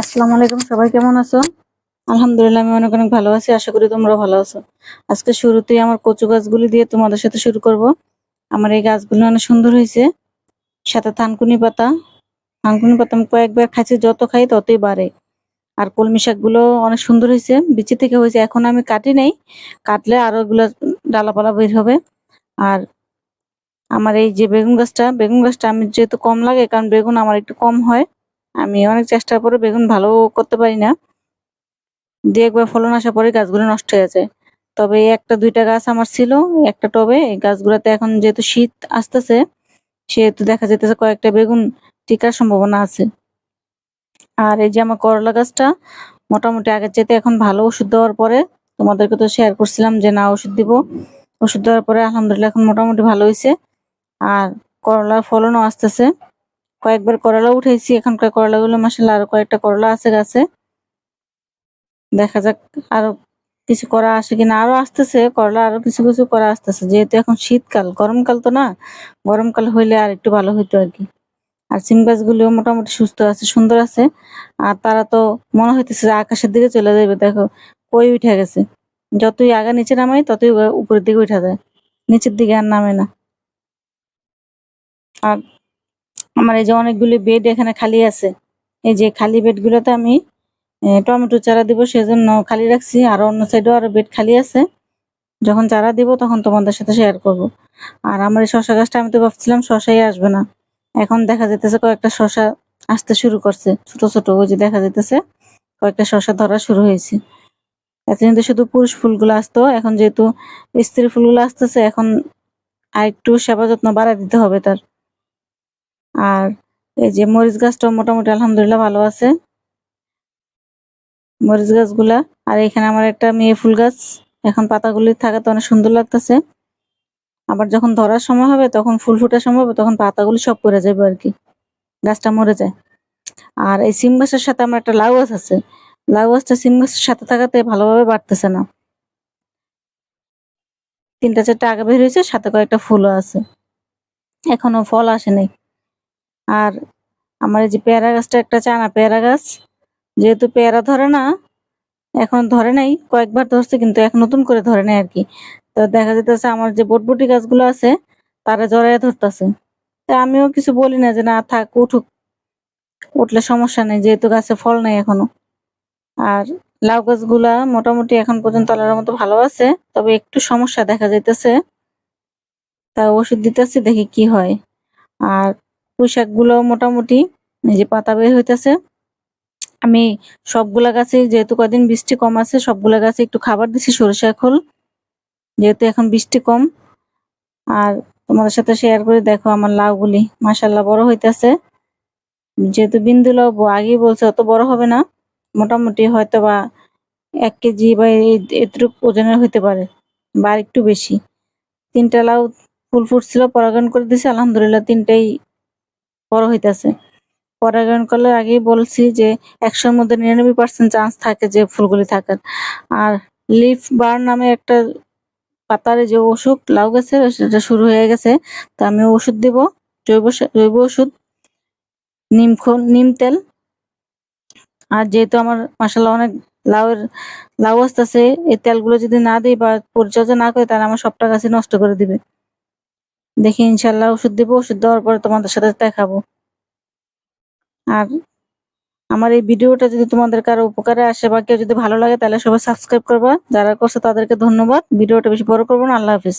আসসালামু আলাইকুম, সবাই কেমন আছো? আলহামদুলিল্লাহ, আমি অনেক অনেক ভালো আছি। আশা করি তোমরা ভালো আছো। আজকে শুরুতেই আমার কচু গাছগুলি দিয়ে তোমাদের সাথে শুরু করব। আমার এই গাছগুলো অনেক সুন্দর হয়েছে। সাথে থানকুনি পাতা। থানকুনি পাতা আমি কয়েকবার খাইছি, যত খাই ততই বাড়ে। আর কলমি শাকগুলো অনেক সুন্দর হয়েছে, বিচি থেকে হয়েছে। এখন আমি কাটি নাই। কাটলে আরও এগুলো ডালাপালা বের হবে। আর আমার এই যে বেগুন গাছটা বেগুন গাছটা আমি যেহেতু কম লাগে, কারণ বেগুন আমার একটু কম হয় আমি অনেক চেষ্টার পরে বেগুন ভালো করতে পারি না। দু একবার ফলন আসার পরে গাছগুলো নষ্ট হয়ে যায়। তবে একটা দুইটা গাছ আমার ছিল, একটা টবে। এই গাছগুলোতে এখন যেহেতু শীত আসতেছে, সেহেতু দেখা যেতেছে কয়েকটা বেগুন টিকার সম্ভাবনা আছে। আর এই যে আমার করলা গাছটা, মোটামুটি আগের চাইতে এখন ভালো ওষুধ দেওয়ার পরে, তোমাদেরকে তো শেয়ার করছিলাম যে না ওষুধ দিব। ওষুধ দেওয়ার পরে আলহামদুলিল্লাহ এখন মোটামুটি ভালো হয়েছে আর করলার ফলনও আসতেছে। কয়েকবার করলা উঠেছি এখনকার করলাগুলো মাসাল্লাহ আরও কয়েকটা করলা আছে গাছে। দেখা যাক আরও কিছু করা আসে কিনা। আরও আসতেছে, করলা আরও কিছু কিছু করা আসতেছে। যেহেতু এখন শীতকাল, গরমকাল তো না, গরমকাল হইলে আর একটু ভালো হইতো আর কি। আর সিম গাছগুলিও মোটামুটি সুস্থ আছে, সুন্দর আছে। আর তারা তো মনে হইতেছে যে আকাশের দিকে চলে যাবে দেখো, কই উঠে গেছে। যতই আগা নিচে নামাই, ততই উপরের দিকে উঠা যায়। নিচের দিকে আর নামে না। আর আমার এই যে অনেকগুলি বেড এখানে খালি আছে। এই যে খালি বেড গুলোতে আমি টমেটো চারা দিব সেজন্য খালি রাখছি। আর অন্য সাইডেও আরও বেড খালি আছে। যখন চারা দিব তখন তোমাদের সাথে শেয়ার করব। আর আমার এই শশা গাছটা আমি তো ভাবছিলাম শশাই আসবে না। এখন দেখা যেতেছে কয়েকটা শশা আসতে শুরু করছে। ছোট ছোট, ওই যে দেখা যেতেছে কয়েকটা শশা ধরা শুরু হয়েছে। এতদিন তো শুধু পুরুষ ফুলগুলো আসতো। এখন যেহেতু স্ত্রী ফুলগুলো আসতেছে, এখন আর একটু সেবা যত্ন বাড়ায় দিতে হবে তার। আর এই যে মরিচ গাছটাও মোটামুটি আলহামদুলিল্লাহ ভালো আছে। মরিচ গাছগুলা, আর এখানে আমার একটা মেয়ে ফুল গাছ। এখন পাতাগুলি থাকাতে অনেক সুন্দর লাগতেছে। আবার যখন ধরার সময় হবে, তখন ফুল ফুটার সময় হবে, তখন পাতাগুলি সব পড়ে যাবে আর কি। গাছটা মরে যায়। আর এই সিম গাছের সাথে আমার একটা লাউ গাছ আছে। লাউ গাছটা সিম গাছের সাথে থাকাতে ভালোভাবে বাড়তেছে না। তিনটা চারটা আগে বের হয়েছে, সাথে কয়েকটা ফুলও আছে। এখনও ফল আসে নাই। আর আমার এই যে পেয়ারা গাছটা একটা চানা পেয়ারা গাছ, যেহেতু পেয়ারা ধরে না, এখন ধরে নাই, কয়েকবার ধরছে, কিন্তু এখন নতুন করে ধরে নাই আর কি। তো দেখা যেতেছে আমার যে বটবটি গাছগুলো আছে, তারা জড়াইয়া ধরতেছে। তা আমিও কিছু বলি না যে না, থাক, উঠুক। উঠলে সমস্যা নেই, যেহেতু গাছে ফল নাই এখনও। আর লাউ গাছগুলা মোটামুটি এখন পর্যন্ত আলার মতো ভালো আছে, তবে একটু সমস্যা দেখা যাইতেছে। তা ওষুধ দিতেছি, দেখি কি হয়। আর পুঁই গুলো মোটামুটি যে পাতা বের হইতেছে। আমি সবগুলা গাছে যেহেতু কদিন বৃষ্টি কম আছে, সবগুলা গাছে একটু খাবার দিছি সরিষা খোল। যেহেতু এখন বৃষ্টি কম। আর তোমাদের সাথে শেয়ার করে দেখো আমার লাউগুলি। মাসাল্লাহ বড় হইতেছে। যেহেতু বিন্দু লাউ আগেই বলছে অত বড় হবে না। মোটামুটি হয়তো বা এক কেজি বা এতটুকু ওজনের হইতে পারে, বা একটু বেশি। তিনটা লাউ ফুল ফুটছিল, পরাগায়ন করে দিছে। আলহামদুলিল্লাহ তিনটাই বড় হইতেছে। পরাগায়ন করলে আগেই বলছি যে একশোর মধ্যে নিরানব্বই পার্সেন্ট চান্স থাকে যে ফুলগুলি থাকার। আর লিফ বার নামে একটা পাতার যে ওষুধ লাউ গেছে সেটা শুরু হয়ে গেছে। তা আমি ওষুধ দিব, জৈব জৈব ওষুধ, নিম নিম তেল। আর যেহেতু আমার মাসাল্লাহ অনেক লাউয়ের, লাউ আসতেছে, এই তেলগুলো যদি না দিই বা পরিচর্যা না করি, তাহলে আমার সবটা গাছে নষ্ট করে দিবে। দেখি ইনশাল্লাহ ওষুধ দেবো, ওষুধ দেওয়ার পরে তোমাদের সাথে দেখাবো। আর আমার এই ভিডিওটা যদি তোমাদের কারও উপকারে আসে বা কেউ যদি ভালো লাগে, তাহলে সবাই সাবস্ক্রাইব করবা। যারা করছে তাদেরকে ধন্যবাদ। ভিডিওটা বেশি বড় করব না। আল্লাহ হাফিজ।